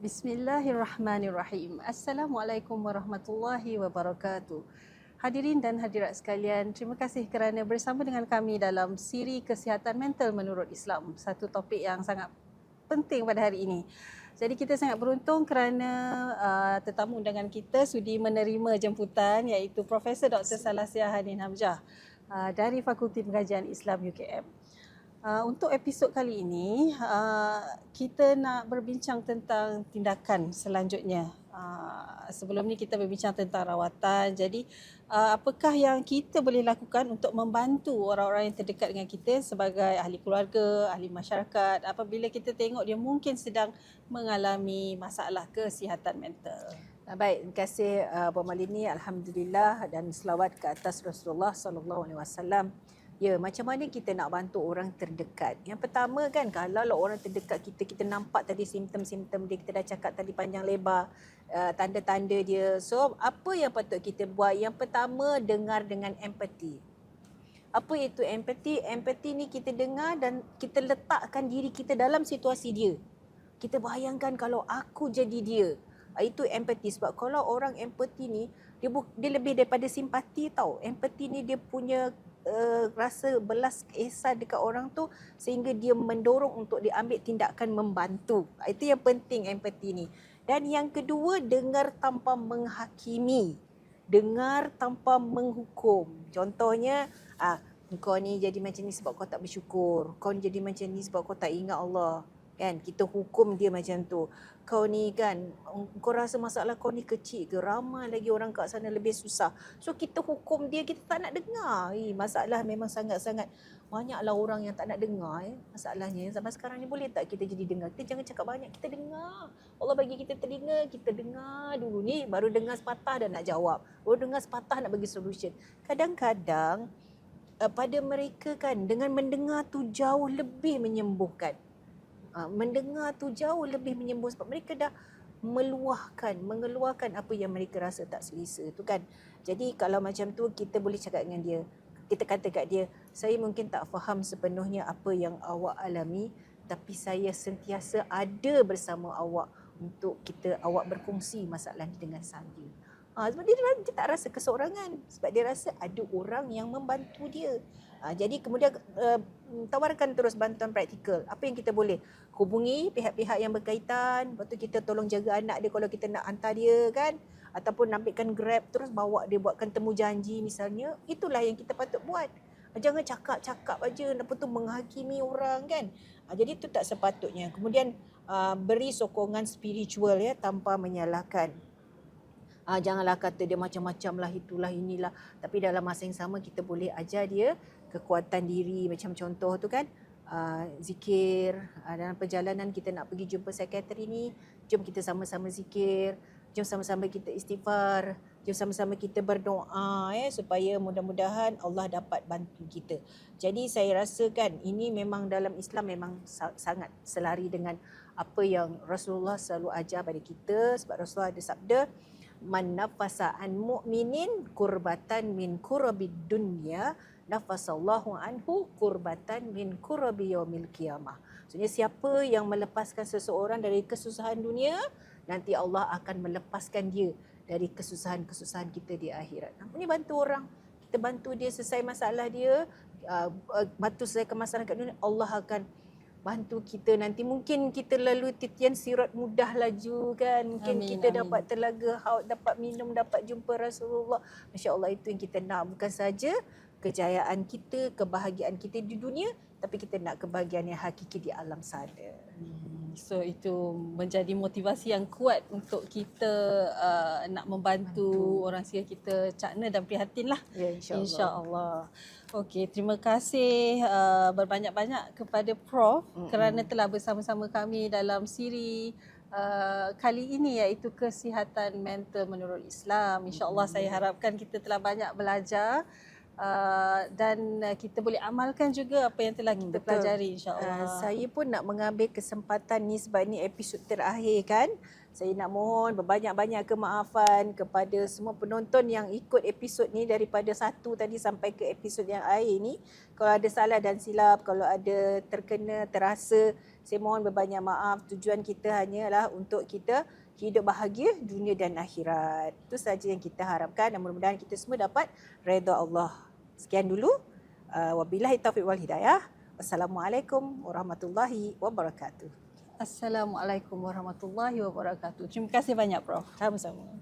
Bismillahirrahmanirrahim. Assalamualaikum warahmatullahi wabarakatuh. Hadirin dan hadirat sekalian, terima kasih kerana bersama dengan kami dalam siri kesihatan mental menurut Islam. Satu topik yang sangat penting pada hari ini. Jadi kita sangat beruntung kerana uh, tetamu undangan kita sudi menerima jemputan iaitu Profesor Dr. Salasia Hanin Hamzah uh, dari Fakulti Pengajian Islam UKM. Uh, untuk episod kali ini, uh, kita nak berbincang tentang tindakan selanjutnya. Uh, sebelum ni kita berbincang tentang rawatan. Jadi, uh, apakah yang kita boleh lakukan untuk membantu orang-orang yang terdekat dengan kita sebagai ahli keluarga, ahli masyarakat apabila kita tengok dia mungkin sedang mengalami masalah kesihatan mental. Baik, terima kasih uh, Puan Malini. Alhamdulillah dan selawat ke atas Rasulullah sallallahu alaihi wasallam. Ya, macam mana kita nak bantu orang terdekat? Yang pertama kan kalau lah orang terdekat kita, kita nampak tadi simptom-simptom dia, kita dah cakap tadi panjang lebar, uh, tanda-tanda dia. So, apa yang patut kita buat? Yang pertama, dengar dengan empati. Apa itu empati? Empati ni kita dengar dan kita letakkan diri kita dalam situasi dia. Kita bayangkan kalau aku jadi dia. Itu empati sebab kalau orang empati ni dia bu- dia lebih daripada simpati tau. Empati ni dia punya uh, rasa belas kasihan dekat orang tu sehingga dia mendorong untuk dia ambil tindakan membantu. Itu yang penting empati ni. Dan yang kedua dengar tanpa menghakimi. Dengar tanpa menghukum. Contohnya ah kau ni jadi macam ni sebab kau tak bersyukur. Kau ni jadi macam ni sebab kau tak ingat Allah. Kan kita hukum dia macam tu. Kau ni kan kau rasa masalah kau ni kecil ke ramai lagi orang kat sana lebih susah. So kita hukum dia kita tak nak dengar. Eh, masalah memang sangat-sangat banyaklah orang yang tak nak dengar eh. Masalahnya zaman sekarang ni boleh tak kita jadi dengar? Kita jangan cakap banyak, kita dengar. Allah bagi kita telinga, kita dengar dulu ni baru dengar sepatah dan nak jawab. Baru dengar sepatah nak bagi solution. Kadang-kadang uh, pada mereka kan dengan mendengar tu jauh lebih menyembuhkan. Uh, mendengar tu jauh lebih menyembuh sebab mereka dah meluahkan, mengeluarkan apa yang mereka rasa tak selesa tu kan. Jadi kalau macam tu kita boleh cakap dengan dia. Kita kata kat dia, saya mungkin tak faham sepenuhnya apa yang awak alami tapi saya sentiasa ada bersama awak untuk kita awak berkongsi masalah ni dengan saya. Ha, sebab dia, dia tak rasa keseorangan sebab dia rasa ada orang yang membantu dia. Ha, jadi kemudian uh, tawarkan terus bantuan praktikal. Apa yang kita boleh? Hubungi pihak-pihak yang berkaitan. Lepas tu kita tolong jaga anak dia kalau kita nak hantar dia kan. Ataupun ambilkan grab terus bawa dia buatkan temu janji misalnya. Itulah yang kita patut buat. Jangan cakap-cakap aja. Lepas tu menghakimi orang kan. Ha, jadi itu tak sepatutnya. Kemudian uh, beri sokongan spiritual ya tanpa menyalahkan. Ah, janganlah kata dia macam-macam lah itulah inilah. Tapi dalam masa yang sama kita boleh ajar dia kekuatan diri. Macam contoh tu kan uh, zikir. Uh, dalam perjalanan kita nak pergi jumpa sekretari ni jom kita sama-sama zikir. Jom sama-sama kita istighfar. Jom sama-sama kita berdoa eh supaya mudah-mudahan Allah dapat bantu kita. Jadi saya rasa kan ini memang dalam Islam memang sa- sangat selari dengan apa yang Rasulullah selalu ajar pada kita. Sebab Rasulullah ada sabda man nafasa an mu'minin kurbatan min kurabid dunya nafasallahu anhu kurbatan min kurabi yaumil qiyamah. Maksudnya siapa yang melepaskan seseorang dari kesusahan dunia, nanti Allah akan melepaskan dia dari kesusahan-kesusahan kita di akhirat. Ini bantu orang. Kita bantu dia selesai masalah dia, uh, uh, bantu selesaikan masalah kat dunia, Allah akan bantu kita nanti. Mungkin kita lalu titian sirat mudah laju kan. Mungkin Amin, kita amin. dapat telaga haud dapat minum dapat jumpa Rasulullah. masya-Allah itu yang kita nak. Bukan saja kejayaan kita kebahagiaan kita di dunia tapi kita nak kebahagiaan yang hakiki di alam sana Hmm, So itu menjadi motivasi yang kuat untuk kita uh, nak membantu Bantu. orang sekitar kita cakna dan prihatin lah. ya insya-Allah InsyaAllah. Okey, terima kasih uh, berbanyak-banyak kepada Prof Mm-mm. kerana telah bersama-sama kami dalam siri uh, kali ini iaitu kesihatan mental menurut Islam. InsyaAllah Mm-mm. saya harapkan kita telah banyak belajar uh, dan uh, kita boleh amalkan juga apa yang telah kita Betul. pelajari Uh, insya-Allah. saya pun nak mengambil kesempatan ni sebab ni episod terakhir kan. Saya nak mohon berbanyak-banyak kemaafan kepada semua penonton yang ikut episod ni daripada satu tadi sampai ke episod yang akhir ni. Kalau ada salah dan silap, kalau ada terkena, terasa, saya mohon berbanyak maaf. Tujuan kita hanyalah untuk kita hidup bahagia dunia dan akhirat. Itu saja yang kita harapkan dan mudah-mudahan kita semua dapat redha Allah. Sekian dulu. Uh, wabillahi taufiq wal hidayah. Wassalamualaikum warahmatullahi wabarakatuh. Assalamualaikum warahmatullahi wabarakatuh. Terima kasih banyak Prof. Sama-sama.